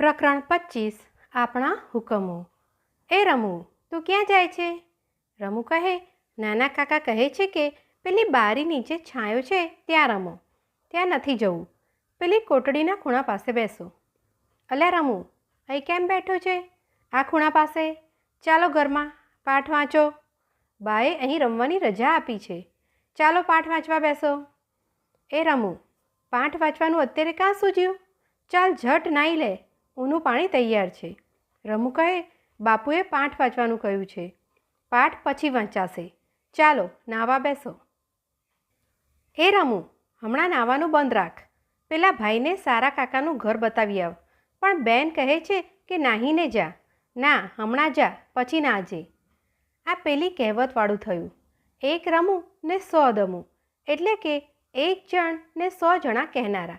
પ્રકરણ પચીસ, આપણા હુકમો. એ રમુ, તું ક્યાં જાય છે? રમુ કહે, નાના કાકા કહે છે કે, પેલી બારી નીચે છાંયો છે, ત્યાં રમો. ત્યાં નથી જવું. પેલી કોટડીના ખૂણા પાસે બેસો. અલ્યા રમુ, અહીં કેમ બેઠો છે? આ ખૂણા પાસે. ચાલો ઘરમાં, પાઠ વાંચો. બાએ અહીં રમવાની રજા આપી છે. ચાલો પાઠ વાંચવા બેસો. એ રમુ, પાઠ વાંચવાનું અત્યારે કાં સૂજ્યું? ચાલ ઝટ નાઈ લે. ઊનું પાણી તૈયાર છે. રમુકાએ બાપુએ પાઠ વાંચવાનું કહ્યું છે. પાઠ પછી વાંચાશે. ચાલો, નાવા બેસો. એ રમુ, હમણાં નાવાનું બંધ રાખ. પેલા ભાઈને સારા કાકાનું ઘર બતાવી આવ. પણ બેન કહે છે કે નાહીને જા. ના, હમણાં જા, પછી ના જે આ પેલી કહેવતવાળું થયું. એક રમું ને સો દમું. એટલે કે એક જણ ને સો જણા કહેનારા.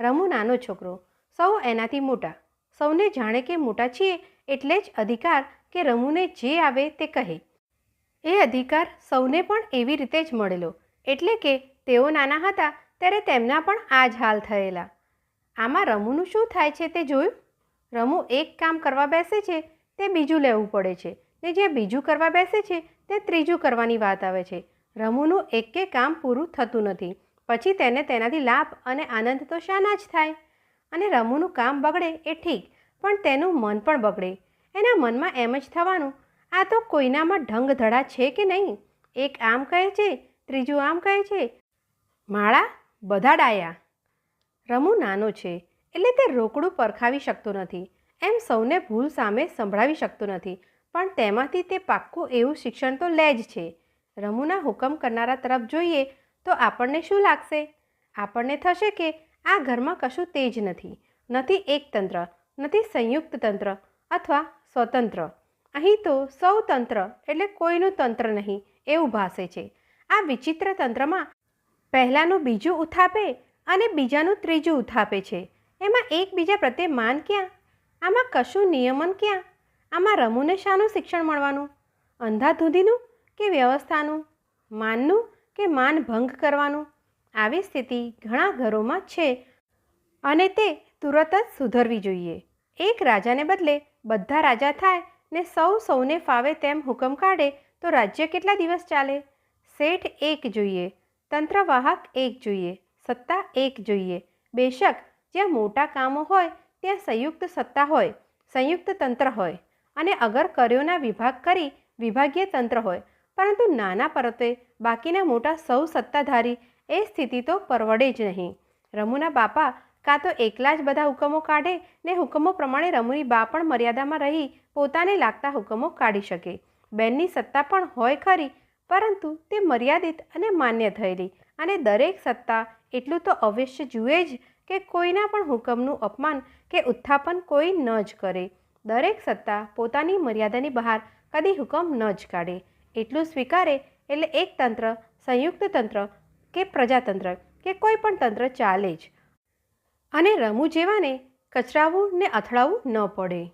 રમુ નાનો છોકરો. સૌ એનાથી મોટા. સૌને જાણે કે મોટા છીએ એટલે જ અધિકાર કે રમુને જે આવે તે કહે. એ અધિકાર સૌને પણ એવી રીતે જ મળેલો. એટલે કે તેઓ નાના હતા ત્યારે તેમના પણ આ જ હાલ થયેલા. આમાં રમુનું શું થાય છે તે જોયું? રમુ એક કામ કરવા બેસે છે, તે બીજું લેવું પડે છે. ને જે બીજું કરવા બેસે છે, તે ત્રીજું કરવાની વાત આવે છે. રમુનું એકે કામ પૂરું થતું નથી. પછી તેને તેનાથી લાભ અને આનંદ તો શાના જ થાય. અને રમુનું કામ બગડે એ ઠીક, પણ તેનું મન પણ બગડે. એના મનમાં એમ જ થવાનું, આ તો કોઈનામાં ઢંગ ધડા છે કે નહીં? એક આમ કહે છે, ત્રીજું આમ કહે છે. માળા, બધા ડાયા. રમુ નાનો છે, એટલે તે રોકડું પરખાવી શકતો નથી. એમ સૌને ભૂલ સામે સંભળાવી શકતો નથી, પણ તેમાંથી તે પાક્કું એવું શિક્ષણ તો લે જ છે. રમુના હુકમ કરનારા તરફ જોઈએ તો આપણને શું લાગશે? આપણને થશે કે આ ઘરમાં કશું તેજ નથી. નથી એક તંત્ર, નથી સંયુક્ત તંત્ર અથવા સ્વતંત્ર. અહીં તો સૌ તંત્ર એટલે કોઈનું તંત્ર નહીં, એવું ભાસે છે. આ વિચિત્ર તંત્રમાં પહેલાંનું બીજું ઉથાપે અને બીજાનું ત્રીજું ઉથાપે છે. એમાં એકબીજા પ્રત્યે માન ક્યાં? આમાં કશું નિયમન ક્યાં? આમાં રમુને શાનું શિક્ષણ મળવાનું? અંધાધૂંધીનું કે વ્યવસ્થાનું? માનનું કે માન ભંગ કરવાનું? આવી સ્થિતિ ઘણા ઘરોમાં છે અને તે તુરત જ સુધરવી જોઈએ. એક રાજાને બદલે બધા રાજા થાય ને સૌ સૌને ફાવે તેમ હુકમ કાઢે તો રાજ્ય કેટલા દિવસ ચાલે? શેઠ એક જોઈએ, તંત્રવાહક એક જોઈએ, સત્તા એક જોઈએ. બેશક જ્યાં મોટા કામો હોય ત્યાં સંયુક્ત સત્તા હોય, સંયુક્ત તંત્ર હોય. અને અગર કર્યોના વિભાગ કરી વિભાગીય તંત્ર હોય, પરંતુ નાના પરતે બાકીના મોટા સૌ સત્તાધારી એ સ્થિતિ તો પરવડે જ નહીં. રમુના બાપા કાં તો એકલા જ બધા હુકમો કાઢે ને હુકમો પ્રમાણે રમુની બા પણ મર્યાદામાં રહી પોતાને લાગતા હુકમો કાઢી શકે. બેનની સત્તા પણ હોય ખરી, પરંતુ તે મર્યાદિત અને માન્ય થયેલી અને દરેક સત્તા એટલું તો અવશ્ય જુએ જ કે કોઈના પણ હુકમનું અપમાન કે ઉત્થાપન કોઈ ન જ કરે. દરેક સત્તા પોતાની મર્યાદાની બહાર કદી હુકમ ન જ કાઢે. એટલું સ્વીકારે એટલે એક તંત્ર, સંયુક્ત તંત્ર કે પ્રજાતંત્ર, કે કોઈ પણ તંત્ર ચાલે જ. અને રમૂ જેવાને કચરાવવું ને અથડાવવું ન પડે.